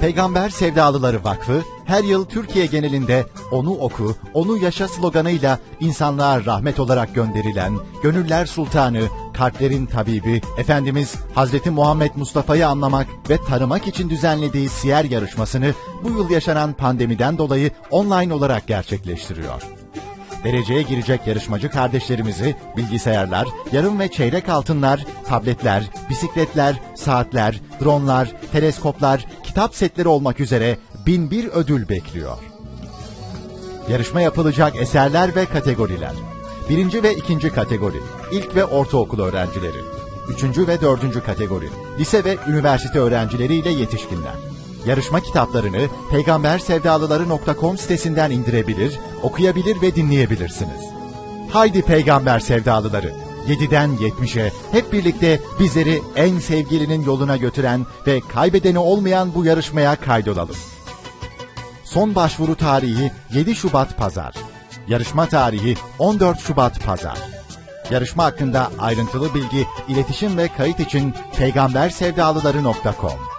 Peygamber Sevdalıları Vakfı her yıl Türkiye genelinde onu oku, onu yaşa sloganıyla insanlığa rahmet olarak gönderilen Gönüller Sultanı, Kalplerin Tabibi, Efendimiz Hazreti Muhammed Mustafa'yı anlamak ve tanımak için düzenlediği siyer yarışmasını bu yıl yaşanan pandemiden dolayı online olarak gerçekleştiriyor. Dereceye girecek yarışmacı kardeşlerimizi bilgisayarlar, yarım ve çeyrek altınlar, tabletler, bisikletler, saatler, dronlar, teleskoplar, kitap setleri olmak üzere bin bir ödül bekliyor. Yarışma yapılacak eserler ve kategoriler. Birinci ve ikinci kategori, ilk ve ortaokul öğrencileri. Üçüncü ve dördüncü kategori, lise ve üniversite öğrencileriyle yetişkinler. Yarışma kitaplarını peygambersevdalıları.com sitesinden indirebilir, okuyabilir ve dinleyebilirsiniz. Haydi peygamber sevdalıları! 7'den 70'e hep birlikte bizleri en sevgilinin yoluna götüren ve kaybedeni olmayan bu yarışmaya kaydolalım. Son başvuru tarihi 7 Şubat Pazar. Yarışma tarihi 14 Şubat Pazar. Yarışma hakkında ayrıntılı bilgi, iletişim ve kayıt için peygambersevdalıları.com